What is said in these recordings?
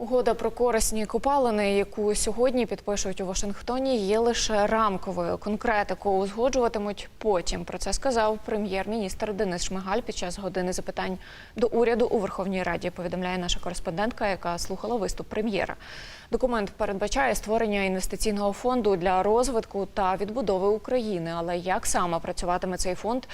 Угода про корисні копалини, яку сьогодні підпишуть у Вашингтоні, є лише рамковою. Конкретику узгоджуватимуть потім. Про це сказав прем'єр-міністр Денис Шмигаль під час години запитань до уряду у Верховній Раді. Повідомляє наша кореспондентка, яка слухала виступ прем'єра. Документ передбачає створення інвестиційного фонду для розвитку та відбудови України. Але як саме працюватиме цей фонд,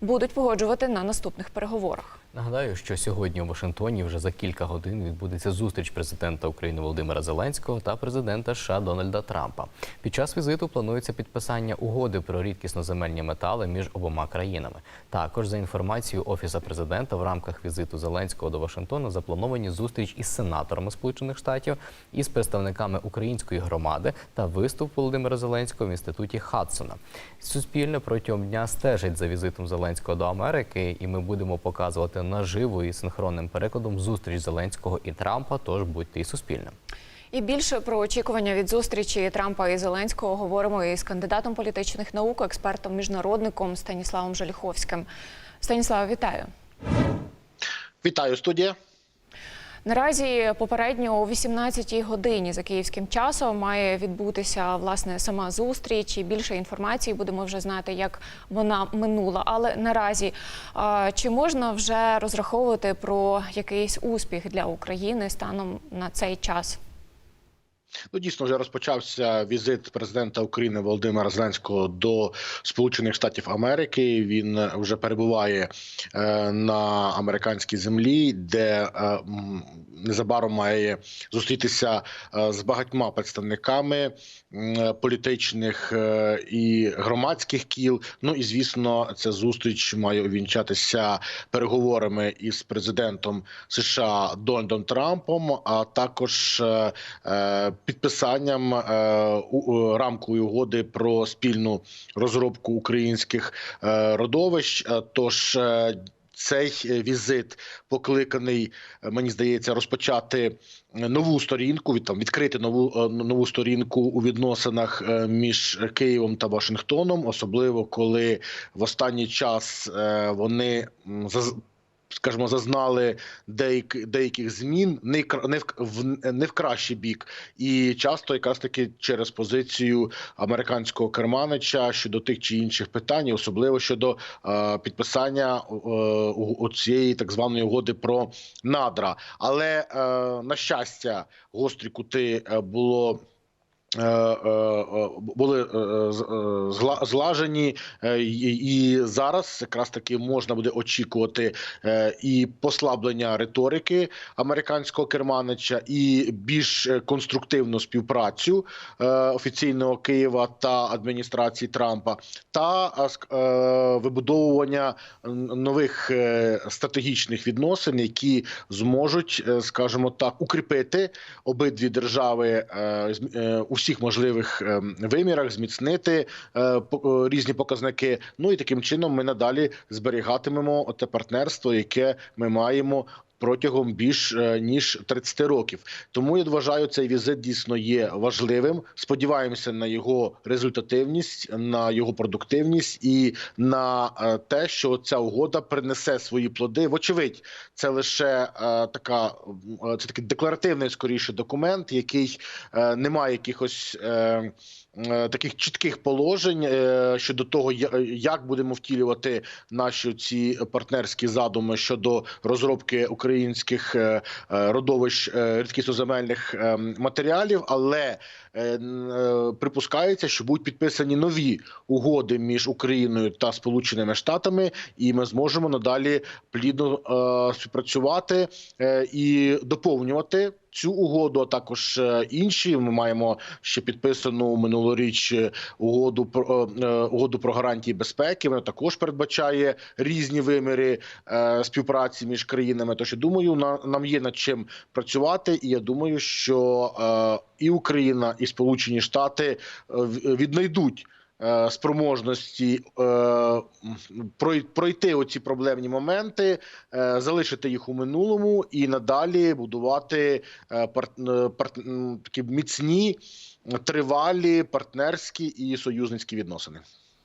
будуть погоджувати на наступних переговорах. Нагадаю, що сьогодні у Вашингтоні вже за кілька годин відбудеться зустріч президента України Володимира Зеленського та президента США Дональда Трампа. Під час візиту планується підписання угоди про рідкісноземельні метали між обома країнами. Також за інформацією офіса президента, в рамках візиту Зеленського до Вашингтона заплановані зустріч із сенаторами Сполучених Штатів із представниками української громади та виступ Володимира Зеленського в інституті Хадсона. Суспільне протягом дня стежить за візитом Зеленського до Америки, і ми будемо показувати наживо і синхронним перекладом зустріч Зеленського і Трампа. Тож будьте і суспільним. І більше про очікування від зустрічі Трампа і Зеленського говоримо із кандидатом політичних наук, експертом міжнародником Станіславом Жаліховським. Станіслав, вітаю. Вітаю, студія. Наразі попередньо о 18-й годині за київським часом має відбутися власне сама зустріч. І більше інформації будемо вже знати, як вона минула. Але наразі чи можна вже розраховувати про якийсь успіх для України станом на цей час? Ну, дійсно, вже розпочався візит президента України Володимира Зеленського до Сполучених Штатів Америки. Він вже перебуває е, на американській землі, де е, незабаром має зустрітися е, з багатьма представниками політичних е, і громадських кіл. Ну і звісно, ця зустріч має увінчатися переговорами із президентом США Дональдом Трампом, а також е, е, підписанням е, рамкової угоди про спільну розробку українських е, родовищ. Е, Тож цей візит покликаний, мені здається, розпочати нову сторінку, від там відкрити нову нову сторінку у відносинах між Києвом та Вашингтоном, особливо коли в останній час вони скажімо, зазнали деяк, деяких змін, не не в, не в кращий бік, і часто якраз таки через позицію американського керманича щодо тих чи інших питань, особливо щодо е, підписання е, цієї так званої угоди про надра. Але е, на щастя, гострі кути е, було. Були злажені, і зараз якраз таки можна буде очікувати е, і послаблення риторики американського керманича, і більш е, конструктивну співпрацю е, офіційного Києва та адміністрації Трампа, та вибудовування нових стратегічних відносин, які зможуть, скажімо так, укріпити обидві держави у всіх можливих е, вимірах, зміцнити е, е, різні показники. Ну і таким чином ми надалі зберігатимемо те партнерство, яке ми маємо. Протягом більш е, ніж 30 років, тому я вважаю, цей візит дійсно є важливим. Сподіваємося на його результативність, на його продуктивність і на е, те, що ця угода принесе свої плоди. Вочевидь, це лише е, така це такий декларативний скоріше документ, який не має якихось. Е, Таких чітких положень е, щодо того, як будемо втілювати наші ці партнерські задуми щодо розробки українських е, родовищ рідкісноземельних е, матеріалів, але припускається, що будуть підписані нові угоди між Україною та Сполученими Штатами, і ми зможемо надалі плідно співпрацювати і доповнювати. Цю угоду, а також е, інші. Ми маємо ще підписану минулоріч е, угоду про е, угоду про гарантії безпеки. Вона також передбачає різні виміри співпраці між країнами. Тож я думаю, на, нам є над чим працювати, і я думаю, що і Україна, і Сполучені Штати віднайдуть. Е, Спроможності е, пройти оці проблемні моменти, е, залишити їх у минулому і надалі будувати такі міцні, тривалі партнерські і союзницькі відносини.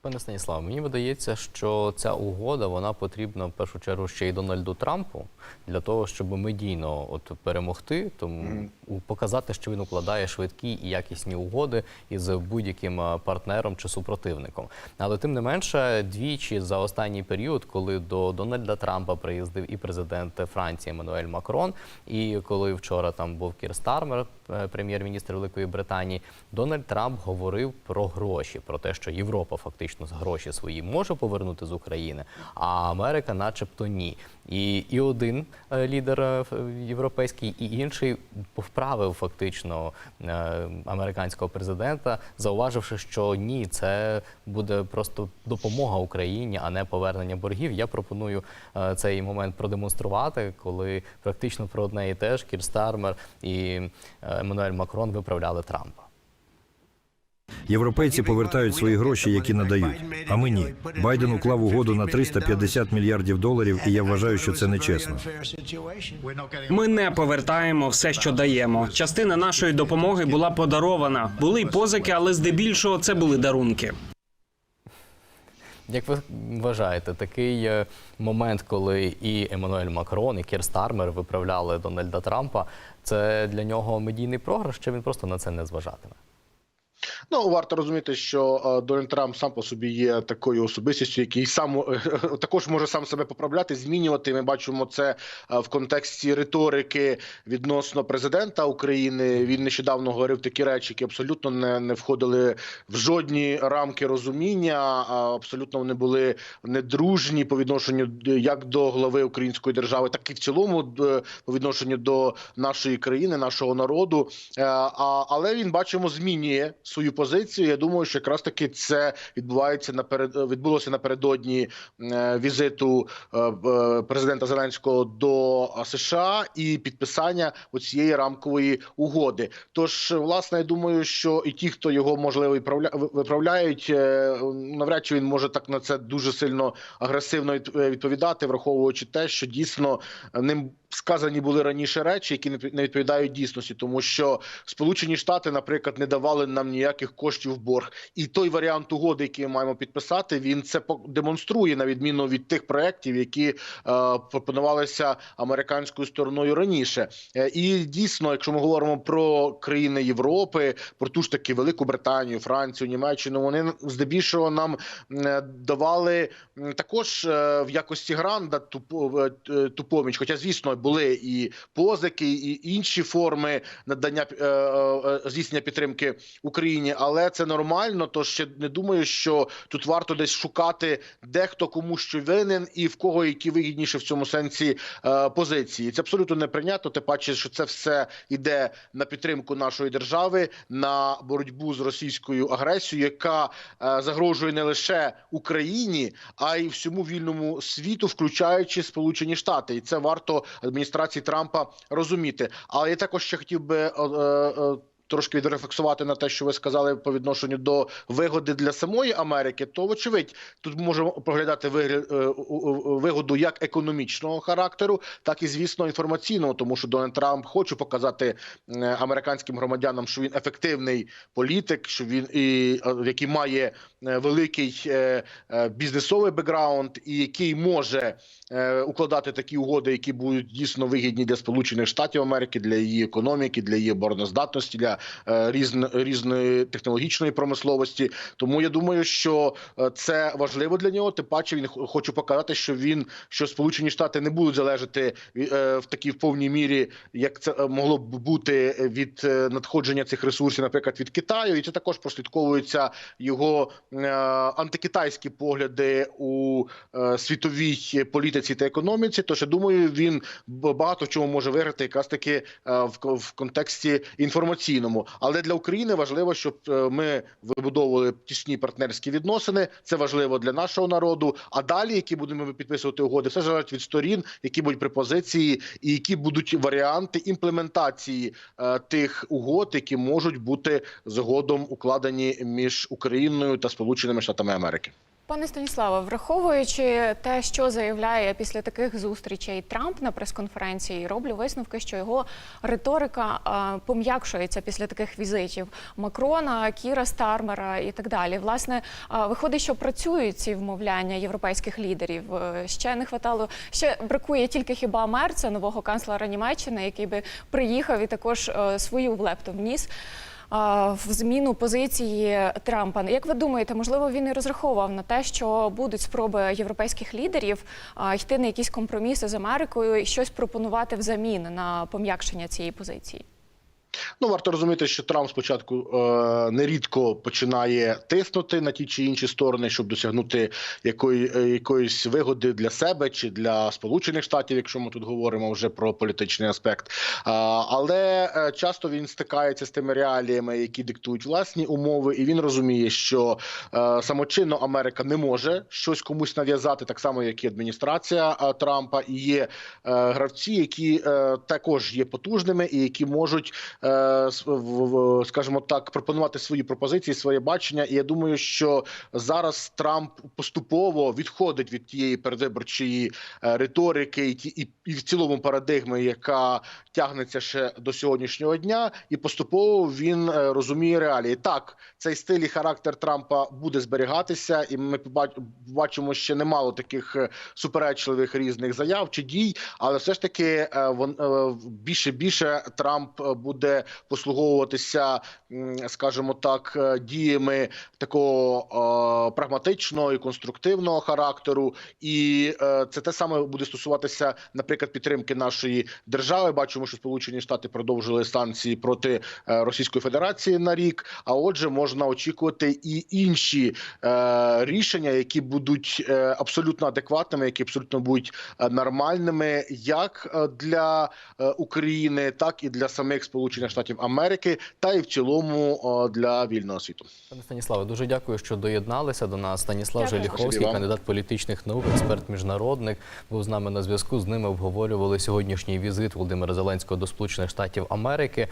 Пане Станіславе, мені видається, що ця угода вона потрібна в першу чергу ще й Дональду Трампу для того, щоб медійно от перемогти, тому показати, що він укладає швидкі і якісні угоди із будь-яким партнером чи супротивником. Але тим не менше, двічі за останній період, коли до Дональда Трампа приїздив і президент Франції Еммануель Макрон, і коли вчора там був Кір Стармер, е, прем'єр-міністр Великої Британії, Дональд Трамп говорив про гроші, про те, що Європа фактично з гроші свої може повернути з України, а Америка, начебто, ні. І, і один е, лідер е, європейський, і інший вправив фактично е, американського президента, зауваживши, що ні, це буде просто допомога Україні, а не повернення боргів. Я пропоную цей момент продемонструвати, коли практично про одне і те ж і Еммануель Макрон виправляли Трампа. Європейці повертають свої гроші, які надають. А ми ні. Байден уклав угоду на 350 мільярдів доларів, і я вважаю, що це нечесно. Ми не повертаємо все, що даємо. Частина нашої допомоги була подарована. Були й позики, але здебільшого це були дарунки. Як ви вважаєте, такий е, момент, коли і Еммануель Макрон, і Кір Стармер виправляли Дональда Трампа, це для нього медійний програш, чи він просто на це не зважатиме? Ну варто розуміти, що е, Дональд Трамп сам по собі є такою особистістю, який сам е, також може сам себе поправляти, змінювати. Ми бачимо це е, в контексті риторики відносно президента України. Він нещодавно говорив такі речі, які абсолютно не, не входили в жодні рамки розуміння. Абсолютно вони були недружні по відношенню як до глави української держави, так і в цілому по відношенню до нашої країни, нашого народу. Але він бачимо змінює свою позицію. Я думаю, що якраз таки це відбувається наперед відбулося напередодні е, візиту е, президента Зеленського до е, США і підписання оцієї рамкової угоди. Тож, власне, я думаю, що і ті, хто його можливо виправля- виправляють, навряд чи він може так на це дуже сильно агресивно відповідати, враховуючи те, що дійсно ним сказані були раніше речі, які не відповідають дійсності, тому що Сполучені Штати, наприклад, не давали нам ніяких коштів в борг, і той варіант угоди, який ми маємо підписати, він це демонструє на відміну від тих проєктів, які е, пропонувалися американською стороною раніше. Е, і дійсно, якщо ми говоримо про країни Європи, про ту ж таки Велику Британію, Францію, Німеччину, вони здебільшого нам е, давали також е, в якості гранда ту, е, поміч. Хоча, звісно, були і позики, і інші форми надання здійснення підтримки Україні, але це нормально. Тож ще не думаю, що тут варто десь шукати де хто кому що винен і в кого які вигідніше в цьому сенсі е, позиції. Це абсолютно неприйнятно. Ти бачиш, що це все йде на підтримку нашої держави, на боротьбу з російською агресією, яка е, загрожує не лише Україні, а й всьому вільному світу, включаючи Сполучені Штати, і це варто адміністрації Трампа розуміти. Але я також ще хотів би. е, е, Трошки відрефлексувати на те, що ви сказали по відношенню до вигоди для самої Америки, то вочевидь тут можемо проглядати е, вигоду як економічного характеру, так і звісно інформаційного, тому що Дональд Трамп хоче показати е, американським громадянам, що він ефективний політик, що він і е, який має великий е, е, бізнесовий бекграунд, і який може е, укладати такі угоди, які будуть дійсно вигідні для Сполучених Штатів Америки, для її економіки, для її обороноздатності, для е, різної технологічної промисловості. Тому я думаю, що е, це важливо для нього. Тим паче він хо- хоче показати, що він що Сполучені Штати не будуть залежати е, в такій повній мірі, як це е, могло б бути від е, надходження цих ресурсів, наприклад, від Китаю, і це також прослідковуються його е, антикитайські погляди у е, світовій політиці та економіці. Тож я думаю, він багато в чому може виграти, якраз таки е, в, контексті інформаційному. Але для України важливо, щоб е, ми вибудовували тісні партнерські відносини. Це важливо для нашого народу. А далі, які будемо підписувати угоди, все залежить від сторін, які будуть пропозиції, і які будуть варіанти імплементації е, тих угод, які можуть бути згодом укладені між Україною та Сполученими Штатами Америки. Пане Станіславе, враховуючи те, що заявляє після таких зустрічей Трамп на прес-конференції, роблю висновки, що його риторика а, пом'якшується після таких візитів Макрона, Кіра Стармера і так далі. Власне, а, виходить, що працюють ці вмовляння європейських лідерів. Е, Ще не хватало, ще бракує тільки хіба Мерца, нового канцлера Німеччини, який би приїхав і також е, свою влепту вніс в зміну позиції Трампа. Як ви думаєте, можливо, він і розраховував на те, що будуть спроби європейських лідерів йти на якісь компроміси з Америкою і щось пропонувати взамін на пом'якшення цієї позиції? Ну, варто розуміти, що Трамп спочатку е, нерідко починає тиснути на ті чи інші сторони, щоб досягнути якої, е, якоїсь вигоди для себе чи для Сполучених Штатів, якщо ми тут говоримо вже про політичний аспект. А, але е, часто він стикається з тими реаліями, які диктують власні умови, і він розуміє, що е, самочинно Америка не може щось комусь нав'язати, так само як і адміністрація е, Трампа, і є е, гравці, які е, також є потужними і які можуть е, скажімо так, пропонувати свої пропозиції, своє бачення. І я думаю, що зараз Трамп поступово відходить від тієї передвиборчої е, риторики і і, в цілому парадигми, яка тягнеться ще до сьогоднішнього дня, і поступово він е, розуміє реалії. Так, цей стиль і характер Трампа буде зберігатися, і ми побач- бачимо ще немало таких е, суперечливих різних заяв чи дій, але все ж таки е, е, більше більше Трамп е, буде послуговуватися, скажімо так, е, діями такого е, прагматичного і конструктивного характеру, і е, це те саме буде стосуватися, наприклад, підтримки нашої держави. Бачимо, що Сполучені Штати продовжили санкції проти Російської Федерації на рік. А отже, можна очікувати і інші рішення, які будуть абсолютно адекватними, які абсолютно будуть нормальними, як для України, так і для самих Сполучених Штатів Америки, та і в цілому для вільного світу. Пане Станіславе, дуже дякую, що доєдналися до нас. Станіслав Дякую. Желіховський, кандидат політичних наук, експерт міжнародник, був з нами на зв'язку. З ними обговорювали сьогоднішній візит Володимира Зеленського до Сполучених Штатів Америки.